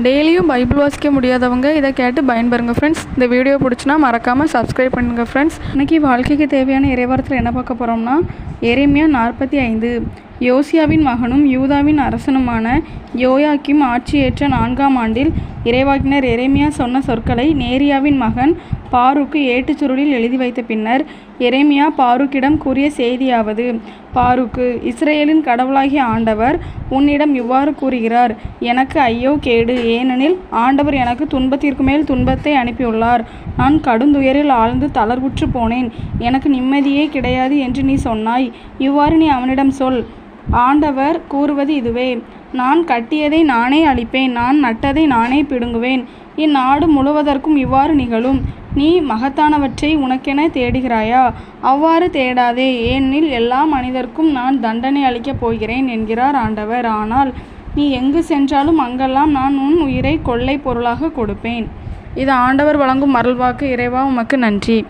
டெய்லியும் பைபிள் வாசிக்க முடியாதவங்க இதை கேட்டு பயன்பெறுங்க ஃப்ரெண்ட்ஸ் இந்த வீடியோ பிடிச்சினா மறக்காமல் சப்ஸ்கிரைப் பண்ணுங்கள் ஃப்ரெண்ட்ஸ் இன்னைக்கு வாழ்க்கைக்கு தேவையான இறைவாரத்தில் என்ன பார்க்க போகிறோம்னா எரேமியா நாற்பத்தி ஐந்து. யோசியாவின் மகனும் யூதாவின் அரசனுமான யோயாக்கிம் ஆட்சியேற்ற நான்காம் ஆண்டில் இறைவாக்கினர் எரேமியா சொன்ன சொற்களை நேரியாவின் மகன் பாருக்கு ஏட்டுச் சுருளில் எழுதி வைத்த பின்னர் எரேமியா பாருக்கிடம் கூறிய செய்தியாவது பாருக்கு இஸ்ரேலின் கடவுளாகிய ஆண்டவர் உன்னிடம் இவ்வாறு கூறுகிறார் எனக்கு ஐயோ கேடு ஏனெனில் ஆண்டவர் எனக்கு துன்பத்திற்கு மேல் துன்பத்தை அனுப்பியுள்ளார். நான் கடுந்துயரில் ஆழ்ந்து தளர்வுற்று போனேன். எனக்கு நிம்மதியே கிடையாது என்று நீ சொன்னாய். இவ்வாறு நீ அவனிடம் சொல். ஆண்டவர் கூறுவது இதுவே நான் கட்டியதை நானே அழிப்பேன் நான் நட்டதை நானே பிடுங்குவேன். இந்நாடு முழுவதற்கும் இவ்வாறு நிகழும். நீ மகத்தானவற்றை உனக்கென தேடுகிறாயா? அவ்வாறு தேடாதே. ஏனெனில் எல்லா மனிதர்க்கும் நான் தண்டனை அளிக்கப் போகிறேன் என்கிறார் ஆண்டவர். ஆனால் நீ எங்கு சென்றாலும் அங்கெல்லாம் நான் உன் உயிரை கொள்ளை பொருளாக கொடுப்பேன். இது ஆண்டவர் வழங்கும் அருள்வாக்கு. இறைவா உமக்கு நன்றி.